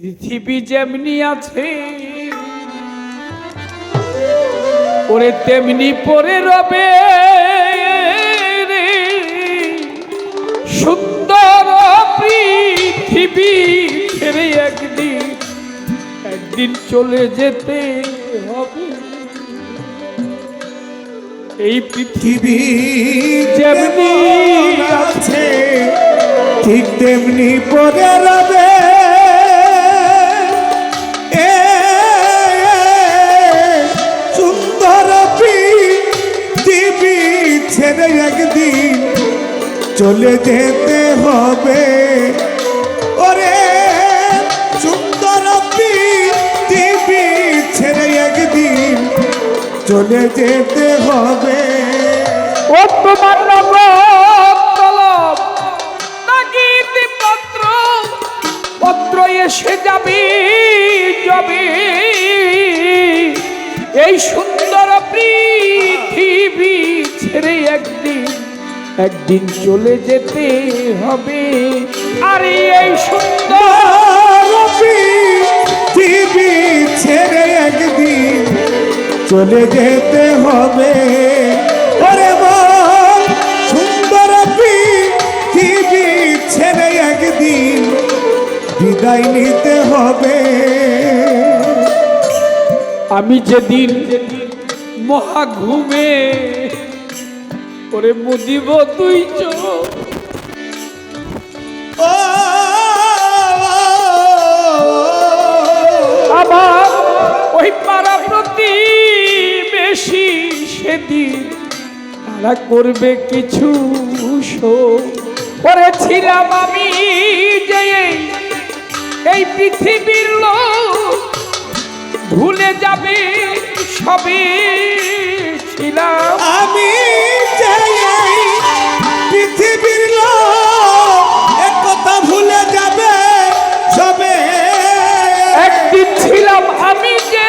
পৃথিবী যেমনি আছে ওরে তেমনি পরে রবে রে। সুন্দর পৃথিবী ছেড়ে একদিন একদিন চলে যেতে হবে এই পৃথিবী পৃথিবী যেমনি আছে ঠিক তেমনি পরে রবে ছেড়ে একদিন চলে যেতে হবে। ওরে সুন্দর পৃথিবী ছেড়ে একদিন চলে যেতে হবে। ও তোমার পত্র এসে যাবে যাবে। এই সুন্দর ছেড়ে একদিন একদিন চলে যেতে হবে। আরে এই সুন্দর পৃথিবী ছেড়ে একদিন চলে যেতে হবে। আরে সুন্দর পৃথিবী ছেড়ে একদিন বিদায় নিতে হবে। আমি যেদিন মহা ঘুমে করে মুদিব তুই চোখ। ওই সেদিন তারা করবে কিছু করেছিলাম আমি যে এই- পৃথিবীর লোক ভুলে যাবে সবে। ছিলাম। আমি পৃথিবীর লোক এক কথা ভুলে যাবে সবে। একদিন ছিলাম আমি যে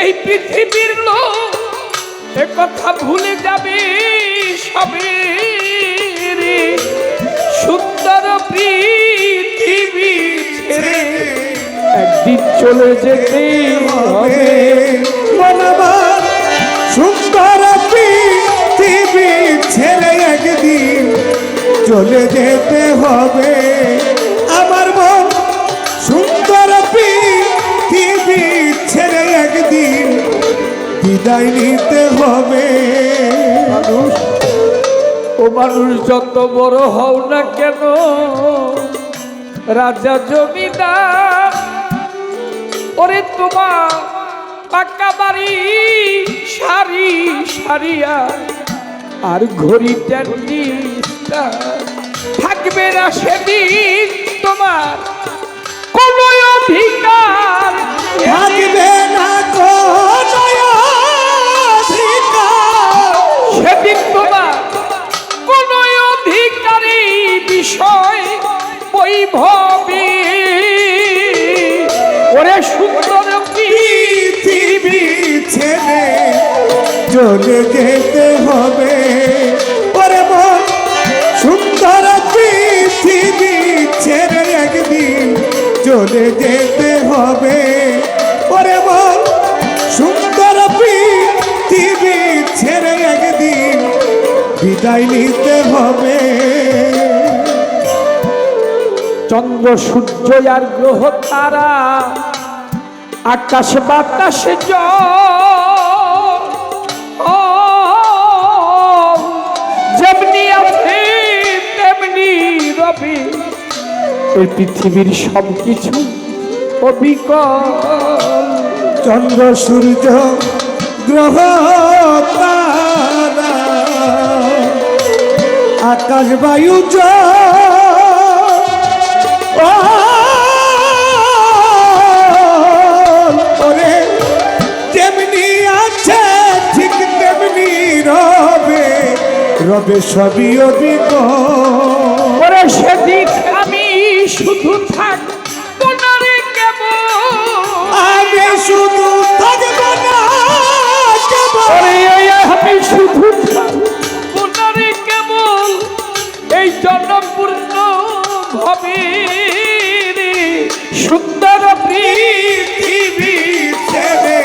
এই পৃথিবীর লোক এ কথা ভুলে যাবে সবে রে। সুন্দর পৃথিবী ছেড়ে একদিন চলে যেতে হবে। মনবার চলে যেতে হবে। আমার মন সুন্দর ছেড়ে একদিন, বিদায় নিতে হবে। ও মানুষ, যত বড় হও না কেন, রাজা জমিদার, ওরে তোমার পাক্কা বাড়ি সারি সারিয়া, আর ঘড়ি ট্যান্ডিস্টা থাকবে না সেদিন তোমার কোন অধিকার। থাকবে না সেদিন তোমার কোন অধিকারী বিষয় বৈভবী। ওরে সুন্দর পৃথিবী ছেড়ে চলে যেতে হবে। ওরে সুন্দর পৃথিবী ছেড়ে একদিন চলে যেতে হবে। ওরে মন, সুন্দর পৃথিবী ছেড়ে একদিন, বিদায় নিতে হবে। চন্দ্র, সূর্য আর গ্রহ তারা আকাশ বাতাসে জল এই পৃথিবীর সব কিছু অবিকল। চন্দ্র সূর্য গ্রহ আকাশ বায়ু ওরে যেমনি আছে ঠিক তেমনি রবে। রবে সবই অবিকল। ওরে সেদিন শুধু থাক কোনারে কেবল আমি শুধু থাকব না আমি শুধু থাক কোনারে কেবল এই জনপূর্ণ রে সুন্দর পৃথিবী ছেড়ে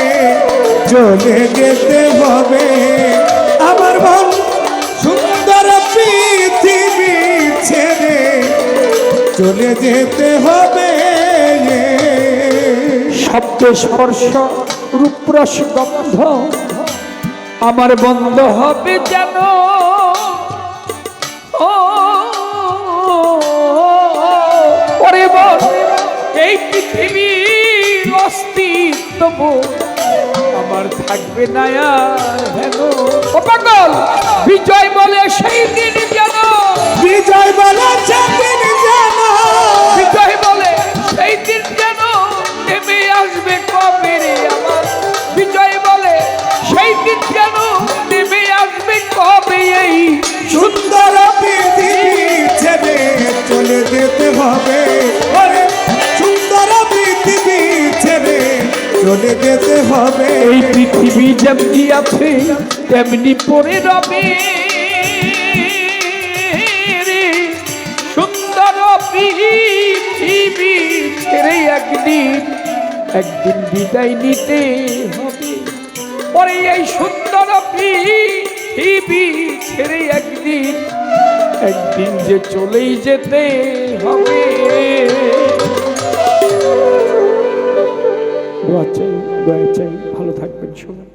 চলে যেতে হবে আমার মন চলে যেতে হবে শব্দ স্পর্শ রূপরস গন্ধ আমার বন্ধ হবে যেন। ওরে বল এই পৃথিবীর অস্তিত্ব আমার থাকবে না হেন। ও পাগল বিজয় বলে সেই দিন যেন। বিজয় বলা চাঁদিন জানা চলে যেতে হবে। এই পৃথিবী যেমনি আছে, তেমনি পড়ে রবে। সুন্দর পৃথিবী ছেড়ে একদিন একদিন বিদায় নিতে হবে। পরে এই সুন্দর পৃথিবী ছেড়ে একদিন একদিন যে চলেই যেতে হবে। দোয়া চাই দোয়া চাই ভালো থাকবেন সবাই।